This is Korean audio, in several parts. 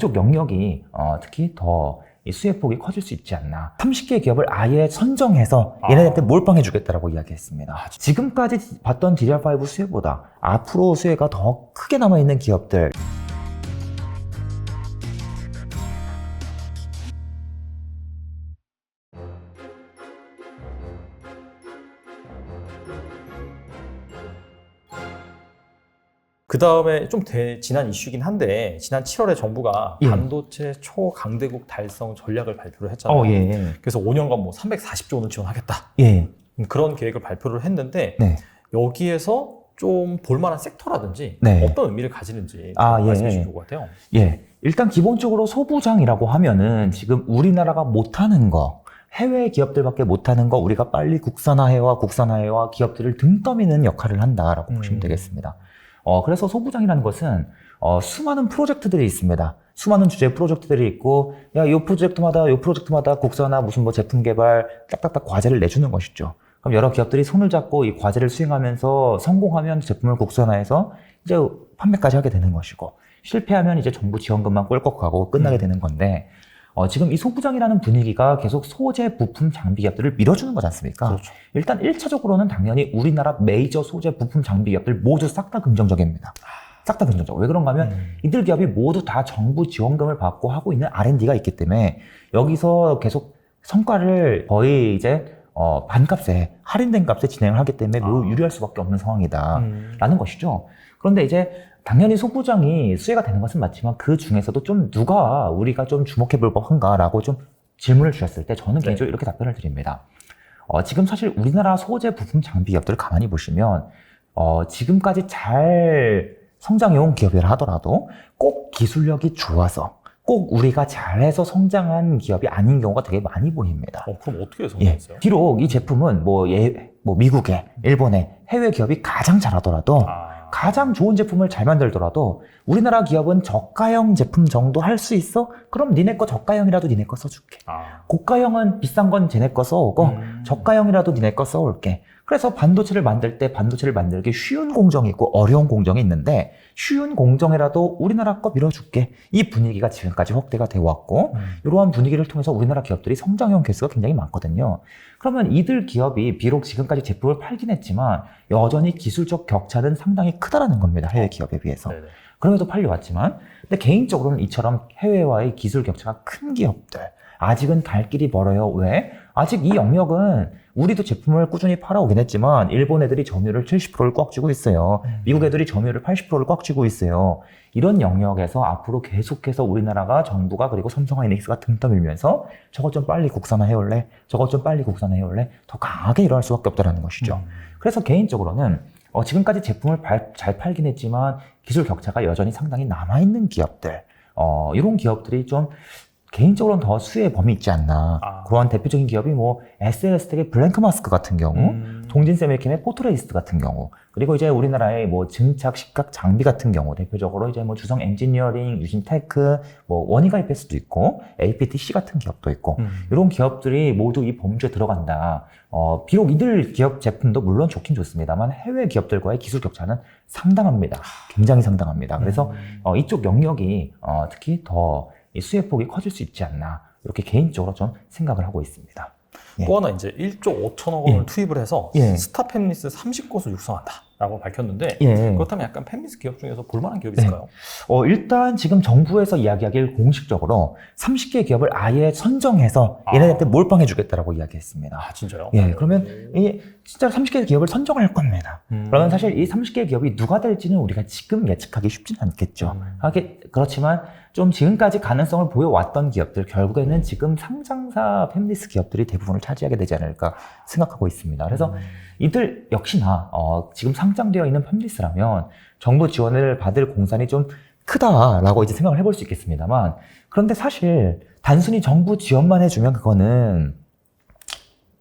이쪽 영역이 어, 특히 더이 수혜 폭이 커질 수 있지 않나. 30개 기업을 아예 선정해서 아. 얘네한테 몰빵해 주겠다라고 이야기했습니다. 지금까지 봤던 DDR5 수혜보다 앞으로 수혜가 더 크게 남아 있는 기업들. 그 다음에 좀 대- 지난 이슈긴 한데 지난 7월에 정부가 예. 반도체 초강대국 달성 전략을 발표를 했잖아요. 어, 예. 그래서 5년간 뭐 340조 원을 지원하겠다 예. 음, 그런 계획을 발표를 했는데 네. 여기에서 좀 볼만한 섹터라든지 네. 어떤 의미를 가지는지 아, 좀 예. 말씀해 주실 것 같아요. 예. 일단 기본적으로 소부장이라고 하면은 지금 우리나라가 못하는 거, 해외 기업들밖에 못하는 거 우리가 빨리 국산화해와 국산화해와 기업들을 등 떠미는 역할을 한다라고 음. 보시면 되겠습니다. 어, 그래서 소부장이라는 것은 어, 수많은 프로젝트들이 있습니다. 수많은 주제 프로젝트들이 있고, 야, 이 프로젝트마다, 이 프로젝트마다 국산화 무슨 뭐 제품 개발, 딱딱딱 과제를 내주는 것이죠. 그럼 여러 기업들이 손을 잡고 이 과제를 수행하면서 성공하면 제품을 국산화해서 이제 판매까지 하게 되는 것이고, 실패하면 이제 정부 지원금만 꿀꺽하고 끝나게 음. 되는 건데, 어, 지금 이 소부장이라는 분위기가 계속 소재, 부품, 장비 기업들을 밀어주는 거지 않습니까? 그렇죠. 일단 1차적으로는 당연히 우리나라 메이저 소재, 부품, 장비 기업들 모두 싹 다 긍정적입니다. 싹 다 긍정적. 왜 그런가 하면 음. 이들 기업이 모두 다 정부 지원금을 받고 하고 있는 R&D가 있기 때문에 여기서 계속 성과를 거의 이제 어, 반값에 할인된 값에 진행을 하기 때문에 매우 아. 유리할 수밖에 없는 상황이다. 음. 라는 것이죠. 그런데 이제 당연히 소부장이 수혜가 되는 것은 맞지만 그 중에서도 좀 누가 우리가 좀 주목해 볼 법한가라고 좀 질문을 주셨을 때 저는 네. 개인적으로 이렇게 답변을 드립니다. 어, 지금 사실 우리나라 소재 부품 장비 기업들을 가만히 보시면 어, 지금까지 잘 성장해온 기업이라 하더라도 꼭 기술력이 좋아서 꼭 우리가 잘해서 성장한 기업이 아닌 경우가 되게 많이 보입니다. 어, 그럼 어떻게 예. 성공했어요? 비록 이 제품은 뭐, 예, 뭐 미국에, 일본에, 해외 기업이 가장 잘하더라도 아. 가장 좋은 제품을 잘 만들더라도 우리나라 기업은 저가형 제품 정도 할 수 있어? 그럼 니네 거 저가형이라도 니네 거 써줄게. 아. 고가형은 비싼 건 쟤네 거 써오고 음. 저가형이라도 니네 거 써올게. 그래서 반도체를 만들 때 반도체를 만들기 쉬운 공정이 있고 어려운 공정이 있는데 쉬운 공정이라도 우리나라 거 밀어줄게. 이 분위기가 지금까지 확대가 되어 왔고 음. 이러한 분위기를 통해서 우리나라 기업들이 성장형 개수가 굉장히 많거든요. 그러면 이들 기업이 비록 지금까지 제품을 팔긴 했지만 여전히 기술적 격차는 상당히 크다라는 겁니다. 해외 기업에 비해서. 네네. 그럼에도 팔려왔지만 근데 개인적으로는 이처럼 해외와의 기술 격차가 큰 기업들 아직은 갈 길이 멀어요. 왜? 아직 이 영역은 우리도 제품을 꾸준히 팔아오긴 했지만 일본 애들이 점유율을 70%를 꽉 쥐고 있어요. 음. 미국 애들이 점유율을 80%를 꽉 쥐고 있어요. 이런 영역에서 앞으로 계속해서 우리나라가 정부가 그리고 삼성 하이닉스가 등 떠밀면서 저것 좀 빨리 국산화해 올래? 저것 좀 빨리 국산화해 올래? 더 강하게 일어날 수밖에 없다는 것이죠. 음. 그래서 개인적으로는 어, 지금까지 제품을 발- 잘 팔긴 했지만 기술 격차가 여전히 상당히 남아있는 기업들, 어, 이런 기업들이 좀 개인적으로는 더 수혜의 범위 있지 않나. 아. 그러한 대표적인 기업이 뭐 SLS텍의 블랭크 마스크 같은 경우, 음. 동진세미캠의 포트레이스트 같은 경우, 그리고 이제 우리나라의 뭐 증착, 식각 장비 같은 경우, 대표적으로 이제 뭐 주성 엔지니어링, 유진테크, 뭐 원희가 입할 수도 있고, APTC 같은 기업도 있고, 음. 이런 기업들이 모두 이 범주에 들어간다. 어, 비록 이들 기업 제품도 물론 좋긴 좋습니다만 해외 기업들과의 기술 격차는 상당합니다. 굉장히 상당합니다. 그래서 음. 어, 이쪽 영역이 어, 특히 더 이 수혜 폭이 커질 수 있지 않나 이렇게 개인적으로 좀 생각을 하고 있습니다. 예. 또 하나 이제 1조 5천억 원을 예. 투입을 해서 예. 스타 팹리스 30곳을 육성한다라고 밝혔는데 예. 그렇다면 약간 팹리스 기업 중에서 볼만한 기업이 네. 있을까요? 어, 일단 지금 정부에서 이야기하길 공식적으로 30개 기업을 아예 선정해서 아. 얘네한테 몰빵해주겠다라고 이야기했습니다. 아 진짜요? 예, 그러면 이 진짜 30개 기업을 선정할 겁니다. 음. 그러면 사실 이 30개 기업이 누가 될지는 우리가 지금 예측하기 쉽지는 않겠죠. 음. 하게 그렇지만 좀 지금까지 가능성을 보여왔던 기업들 결국에는 지금 상장사 팹리스 기업들이 대부분을 차지하게 되지 않을까 생각하고 있습니다. 그래서 음. 이들 역시나 어, 지금 상장되어 있는 팹리스라면 정부 지원을 받을 공산이 좀 크다라고 이제 생각을 해볼 수 있겠습니다만 그런데 사실 단순히 정부 지원만 해주면 그거는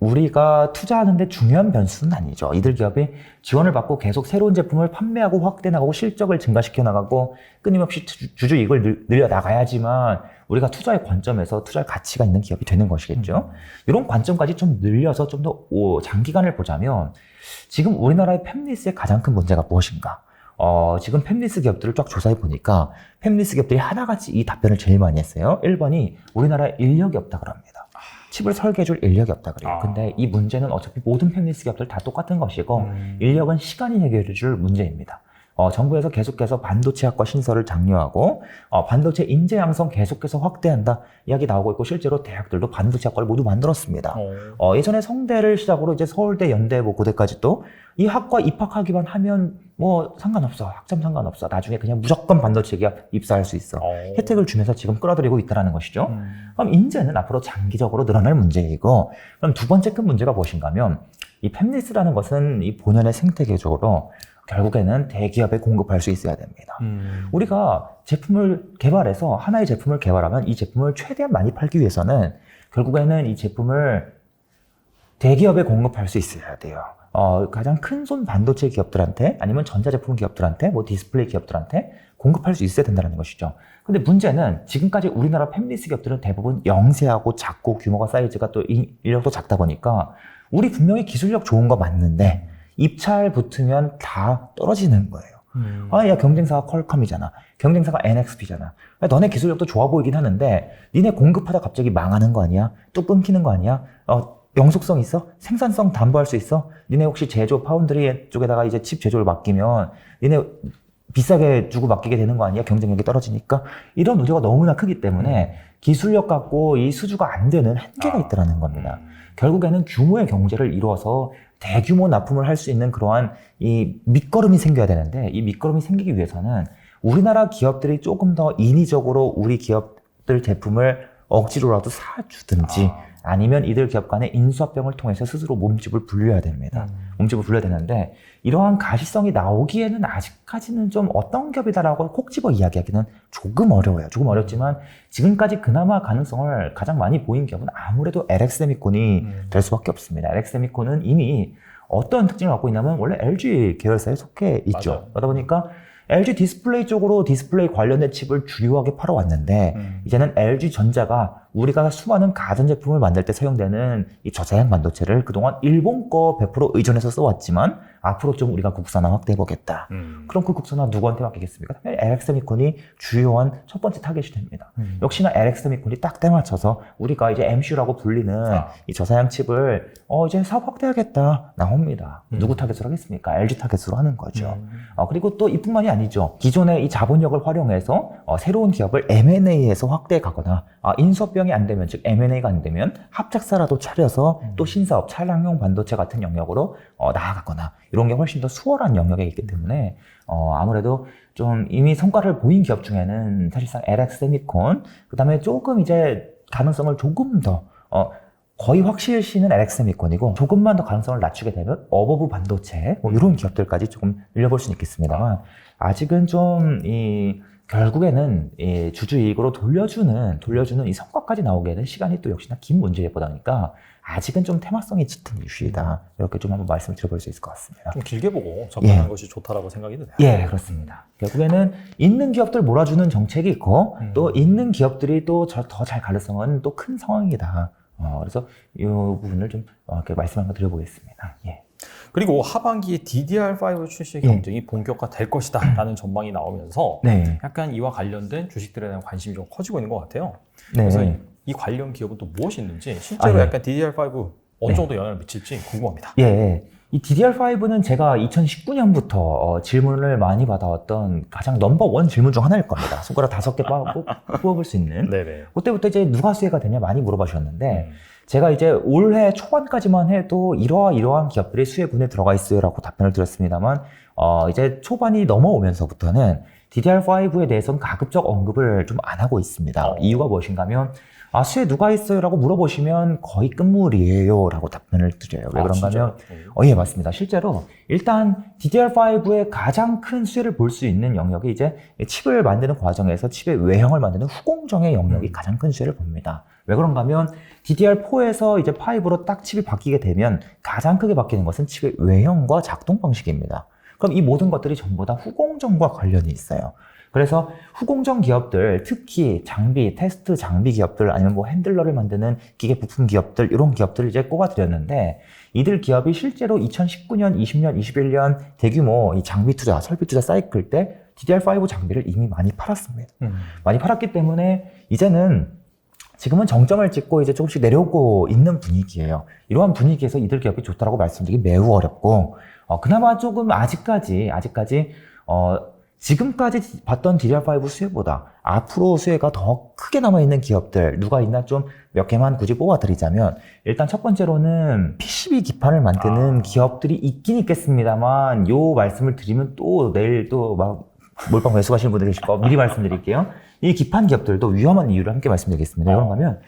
우리가 투자하는데 중요한 변수는 아니죠. 이들 기업이 지원을 받고 계속 새로운 제품을 판매하고 확대 나가고 실적을 증가시켜 나가고 끊임없이 주- 주주 이익을 늘- 늘려 나가야지만 우리가 투자의 관점에서 투자할 가치가 있는 기업이 되는 것이겠죠. 이런 관점까지 좀 늘려서 좀 더 장기간을 보자면 지금 우리나라의 팹리스의 가장 큰 문제가 무엇인가? 어, 지금 팹리스 기업들을 쫙 조사해 보니까 팹리스 기업들이 하나같이 이 답변을 제일 많이 했어요. 1번이 우리나라에 인력이 없다 그럽니다. 칩을 설계해줄 인력이 없다 그래요. 아. 근데 이 문제는 어차피 모든 팹리스 기업들 다 똑같은 것이고 음. 인력은 시간이 해결해줄 문제입니다. 어, 정부에서 계속해서 반도체학과 신설을 장려하고 어, 반도체 인재 양성 계속해서 확대한다 이야기 나오고 있고 실제로 대학들도 반도체학과를 모두 만들었습니다. 어. 어, 예전에 성대를 시작으로 이제 서울대, 연대, 뭐 고대까지 또 이 학과 입학하기만 하면 뭐 상관없어. 학점 상관없어. 나중에 그냥 무조건 반도체 기업 입사할 수 있어. 어. 혜택을 주면서 지금 끌어들이고 있다는 것이죠. 음. 그럼 인재는 앞으로 장기적으로 늘어날 문제이고, 그럼 두 번째 큰 문제가 무엇인가 하면, 이 팹리스라는 것은 이 본연의 생태계적으로 결국에는 대기업에 공급할 수 있어야 됩니다. 음. 우리가 제품을 개발해서 하나의 제품을 개발하면 이 제품을 최대한 많이 팔기 위해서는 결국에는 이 제품을 대기업에 공급할 수 있어야 돼요. 어, 가장 큰 손 반도체 기업들한테 아니면 전자제품 기업들한테 뭐 디스플레이 기업들한테 공급할 수 있어야 된다는 것이죠. 근데 문제는 지금까지 우리나라 팹리스 기업들은 대부분 영세하고 작고 규모가 사이즈가 또 인- 인력도 작다 보니까 우리 분명히 기술력 좋은 거 맞는데 입찰 붙으면 다 떨어지는 거예요. 음. 아, 야, 경쟁사가 퀄컴이잖아. 경쟁사가 NXP잖아. 야, 너네 기술력도 좋아 보이긴 하는데, 니네 공급하다 갑자기 망하는 거 아니야? 또 끊기는 거 아니야? 어, 영속성 있어? 생산성 담보할 수 있어? 니네 혹시 제조 파운드리 쪽에다가 이제 칩 제조를 맡기면, 니네 비싸게 주고 맡기게 되는 거 아니야? 경쟁력이 떨어지니까? 이런 우려가 너무나 크기 때문에, 기술력 갖고 이 수주가 안 되는 한계가 아. 있다는 겁니다. 결국에는 규모의 경제를 이루어서 대규모 납품을 할 수 있는 그러한 이 밑거름이 생겨야 되는데 이 밑거름이 생기기 위해서는 우리나라 기업들이 조금 더 인위적으로 우리 기업들 제품을 억지로라도 사주든지 아. 아니면 이들 기업 간의 인수합병을 통해서 스스로 몸집을 불려야 됩니다. 음. 몸집을 불려야 되는데 이러한 가시성이 나오기에는 아직까지는 좀 어떤 기업이다라고 콕 집어 이야기하기는 조금 어려워요. 조금 어렵지만 지금까지 그나마 가능성을 가장 많이 보인 기업은 아무래도 LX세미콘이 음. 될 수밖에 없습니다. LX세미콘은 이미 어떤 특징을 갖고 있냐면 원래 LG 계열사에 속해 있죠. 맞아요. 그러다 보니까 LG 디스플레이 쪽으로 디스플레이 관련된 칩을 주요하게 팔아왔는데 음. 이제는 LG 전자가 우리가 수많은 가전제품을 만들 때 사용되는 이 저자양 반도체를 그동안 일본 거 100% 의존해서 써왔지만 앞으로 좀 우리가 국산화 확대해보겠다. 음. 그럼 그 국산화 누구한테 맡기겠습니까? LX세미콘이 주요한 첫 번째 타겟이 됩니다. 음. 역시나 LX세미콘이 딱 때맞춰서 우리가 이제 MCU라고 불리는 아. 이 저사양 칩을 어 이제 사업 확대하겠다 나옵니다. 음. 누구 타겟으로 하겠습니까? LG 타겟으로 하는 거죠. 음. 어, 그리고 또 이뿐만이 아니죠. 기존의 이 자본력을 활용해서 어, 새로운 기업을 M&A에서 확대해 가거나 아, 인수합병 이 안 되면 즉 M&A가 안 되면 합작사라도 차려서 음. 또 신사업 차량용 반도체 같은 영역으로 어, 나아가거나 이런 게 훨씬 더 수월한 영역에 있기 때문에 어, 아무래도 좀 이미 성과를 보인 기업 중에는 사실상 LX 세미콘 그다음에 조금 이제 가능성을 조금 더 어, 거의 확실시는 LX 세미콘이고 조금만 더 가능성을 낮추게 되면 어버브 반도체 뭐 이런 기업들까지 조금 늘려볼 수는 있겠습니다만 아직은 좀이 결국에는 이 주주 이익으로 돌려주는 돌려주는 이 성과까지 나오기에는 시간이 또 역시나 긴 문제보다 보니까 아직은 좀 테마성이 짙은 이슈이다 이렇게 좀 한번 말씀을 드려볼 수 있을 것 같습니다. 좀 길게 보고 접근하는 예. 것이 좋다라고 생각이 드네요. 예, 그렇습니다. 결국에는 있는 기업들 몰아주는 정책이 있고 음. 또 있는 기업들이 또 더 잘 가능성은 또 큰 상황이다. 어, 그래서 이 부분을 좀 어, 이렇게 말씀 한번 드려보겠습니다. 예. 그리고 하반기에 DDR5 출시 예. 경쟁이 본격화될 것이다라는 전망이 나오면서 네. 약간 이와 관련된 주식들에 대한 관심이 좀 커지고 있는 것 같아요. 네. 그래서 이, 이 관련 기업은 또 무엇이 있는지 실제로 아, 예. 약간 DDR5 어느 네. 정도 영향을 미칠지 궁금합니다. 예. 이 DDR5는 제가 2019년부터 어, 질문을 많이 받아왔던 가장 넘버원 질문 중 하나일 겁니다. 손가락 다섯 개 뽑- 뽑- 뽑을 수 있는. 네네. 그때부터 이제 누가 수혜가 되냐 많이 물어봐 주셨는데, 음. 제가 이제 올해 초반까지만 해도 이러한 이러한 기업들이 수혜분에 들어가 있어요라고 답변을 드렸습니다만, 어, 이제 초반이 넘어오면서부터는 DDR5에 대해서는 가급적 언급을 좀 안 하고 있습니다. 어. 이유가 무엇인가 하면, 아, 수혜 누가 있어요 라고 물어보시면 거의 끝물이에요 라고 답변을 드려요. 왜 아, 그런가 하면, 진짜요? 어, 예, 맞습니다. 실제로 일단 DDR5의 가장 큰 수혜를 볼 수 있는 영역이 이제 칩을 만드는 과정에서 칩의 외형을 만드는 후공정의 영역이 음. 가장 큰 수혜를 봅니다. 왜 그런가 하면 DDR4에서 이제 5로 딱 칩이 바뀌게 되면 가장 크게 바뀌는 것은 칩의 외형과 작동 방식입니다. 그럼 이 모든 것들이 전부 다 후공정과 관련이 있어요. 그래서 후공정 기업들, 특히 장비, 테스트 장비 기업들, 아니면 뭐 핸들러를 만드는 기계 부품 기업들, 이런 기업들을 이제 꼽아드렸는데, 이들 기업이 실제로 2019년, 20년, 21년 대규모 이 장비 투자, 설비 투자 사이클 때 DDR5 장비를 이미 많이 팔았습니다. 음. 많이 팔았기 때문에 이제는 지금은 정점을 찍고 이제 조금씩 내려오고 있는 분위기예요. 이러한 분위기에서 이들 기업이 좋다라고 말씀드리기 매우 어렵고, 어, 그나마 조금 아직까지, 아직까지, 어, 지금까지 봤던 DDR5 수혜보다 앞으로 수혜가 더 크게 남아있는 기업들, 누가 있나 좀 몇 개만 굳이 뽑아드리자면, 일단 첫 번째로는 PCB 기판을 만드는 아. 기업들이 있긴 있겠습니다만, 요 말씀을 드리면 또 내일 또 막 몰빵 매수하시는 분들 계실 거 미리 말씀드릴게요. 이 기판 기업들도 위험한 이유를 함께 말씀드리겠습니다. 어. 그런가 하면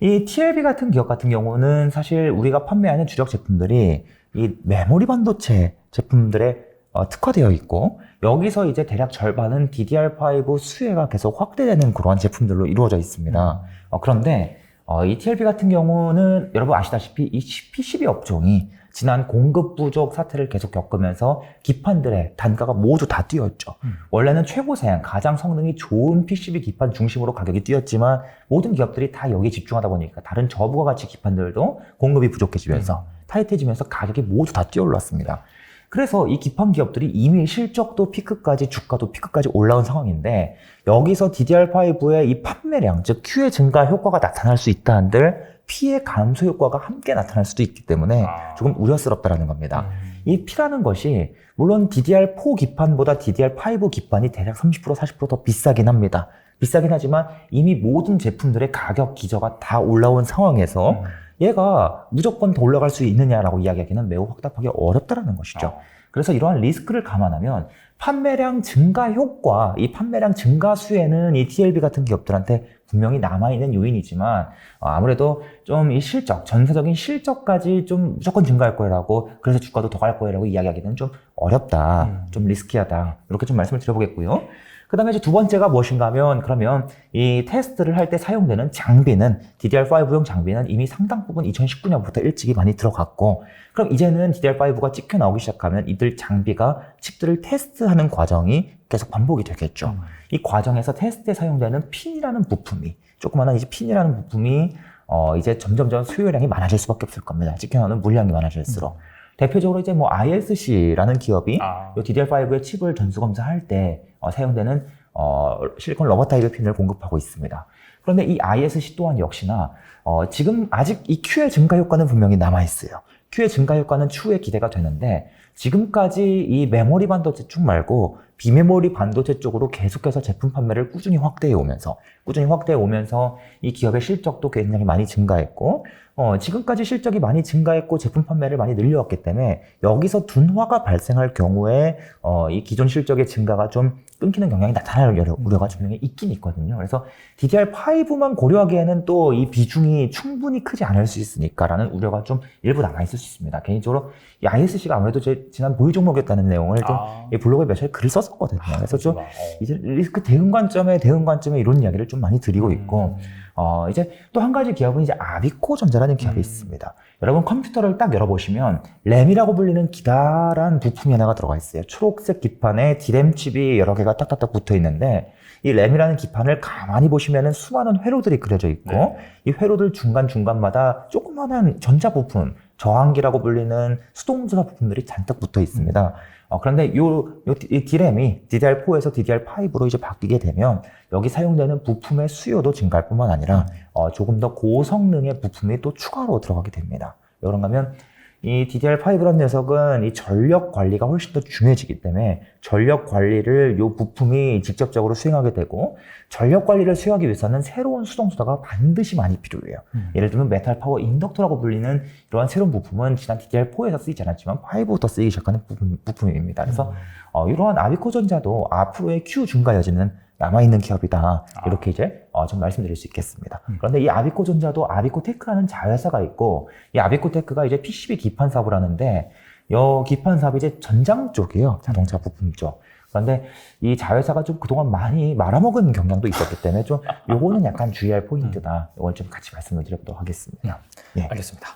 이 TLB 같은 기업 같은 경우는 사실 우리가 판매하는 주력 제품들이 이 메모리 반도체 제품들에 어, 특화되어 있고 여기서 이제 대략 절반은 DDR5 수혜가 계속 확대되는 그러한 제품들로 이루어져 있습니다. 어, 그런데 어, 이 TLB 같은 경우는 여러분 아시다시피 이 PCB 업종이 지난 공급 부족 사태를 계속 겪으면서 기판들의 단가가 모두 다 뛰었죠. 음. 원래는 최고 사양, 가장 성능이 좋은 PCB 기판 중심으로 가격이 뛰었지만 모든 기업들이 다 여기에 집중하다 보니까 다른 저부가 가치 기판들도 공급이 부족해지면서 타이트해지면서 가격이 모두 다 뛰어올랐습니다. 그래서 이 기판 기업들이 이미 실적도 피크까지 주가도 피크까지 올라온 상황인데 여기서 DDR5의 이 판매량, 즉 Q의 증가 효과가 나타날 수 있다 한들 피해 감소 효과가 함께 나타날 수도 있기 때문에 아. 조금 우려스럽다라는 겁니다. 음. 이 P라는 것이 물론 DDR4 기판보다 DDR5 기판이 대략 30% 40%더 비싸긴 합니다. 비싸긴 하지만 이미 모든 제품들의 가격 기저가 다 올라온 상황에서 음. 얘가 무조건 더 올라갈 수 있느냐라고 이야기하기는 매우 확답하기 어렵다라는 것이죠. 어. 그래서 이러한 리스크를 감안하면 판매량 증가 효과, 이 판매량 증가 수에는 이 TLB 같은 기업들한테 분명히 남아있는 요인이지만 어, 아무래도 좀 이 실적, 전세적인 실적까지 좀 무조건 증가할 거라고 그래서 주가도 더 갈 거라고 이야기하기는 좀 어렵다, 음. 좀 리스키하다 이렇게 좀 말씀을 드려보겠고요. 그 다음에 이제 두 번째가 무엇인가 하면 그러면 이 테스트를 할 때 사용되는 장비는 DDR5용 장비는 이미 상당 부분 2019년부터 일찍이 많이 들어갔고 그럼 이제는 DDR5가 찍혀 나오기 시작하면 이들 장비가 칩들을 테스트하는 과정이 계속 반복이 되겠죠. 음. 이 과정에서 테스트에 사용되는 핀이라는 부품이 조그마한 이제 핀이라는 부품이 어 이제 점점점 수요량이 많아질 수밖에 없을 겁니다. 찍혀 나오는 물량이 많아질수록 대표적으로 이제 뭐 ISC라는 기업이 아. 이 DDR5의 칩을 전수 검사할 때 어, 사용되는 어, 실리콘 러버 타입의 핀을 공급하고 있습니다. 그런데 이 ISC 또한 역시나 어, 지금 아직 이 Q의 증가 효과는 분명히 남아 있어요. Q의 증가 효과는 추후에 기대가 되는데 지금까지 이 메모리 반도체 쪽 말고 비메모리 반도체 쪽으로 계속해서 제품 판매를 꾸준히 확대해 오면서 꾸준히 확대해 오면서 이 기업의 실적도 굉장히 많이 증가했고 어, 지금까지 실적이 많이 증가했고 제품 판매를 많이 늘려왔기 때문에 여기서 둔화가 발생할 경우에 어, 이 기존 실적의 증가가 좀 끊기는 경향이 나타날 우려- 우려가 분명히 있긴 있거든요. 그래서 DDR5만 고려하기에는 또 이 비중이 충분히 크지 않을 수 있으니까라는 우려가 좀 일부 남아있을 수 있습니다. 개인적으로 이 ISC가 아무래도 제 지난 보유 종목이었다는 내용을 좀 아. 이 블로그에 몇 차례 글을 썼 었거든요. 그래서 좀. 어. 이제 리스크 대응 관점에 대응 관점에 이런 이야기를 좀 많이 드리고 있고 음. 어, 이제 또 한 가지 기업은 이제 아비코 전자라는 기업이 음. 있습니다. 여러분 컴퓨터를 딱 열어보시면 램이라고 불리는 기다란 부품이 하나가 들어가 있어요. 초록색 기판에 디램 칩이 여러 개가 딱딱딱 붙어 있는데 이 램이라는 기판을 가만히 보시면은 수많은 회로들이 그려져 있고 네. 이 회로들 중간 중간마다 조그마한 전자 부품, 저항기라고 불리는 수동조사 부품들이 잔뜩 붙어 있습니다. 어, 그런데 요, 요 디- 이 디램이 DDR4에서 DDR5로 이제 바뀌게 되면 여기 사용되는 부품의 수요도 증가할 뿐만 아니라 어, 조금 더 고성능의 부품이 또 추가로 들어가게 됩니다. 하면 이 DDR5라는 녀석은 이 전력 관리가 훨씬 더 중요해지기 때문에 전력 관리를 이 부품이 직접적으로 수행하게 되고 전력 관리를 수행하기 위해서는 새로운 수동 수다가 반드시 많이 필요해요. 음. 예를 들면 메탈 파워 인덕터라고 불리는 이러한 새로운 부품은 지난 DDR4에서 쓰이지 않았지만 5부터 쓰이기 시작하는 부품, 부품입니다. 그래서 어, 이러한 아비코 전자도 앞으로의 Q 증가 여지는 남아있는 기업이다. 이렇게 이제 어, 좀 말씀드릴 수 있겠습니다. 음. 그런데 이 아비코 전자도 아비코 테크라는 자회사가 있고 이 아비코 테크가 이제 PCB 기판 사업을 하는데 이 기판 사업이 이제 전장 쪽이에요. 자동차 부품 쪽. 그런데 이 자회사가 좀 그동안 많이 말아먹은 경향도 있었기 때문에 좀 요거는 약간 주의할 포인트다. 이걸 좀 같이 말씀을 드려보도록 하겠습니다. 예. 알겠습니다.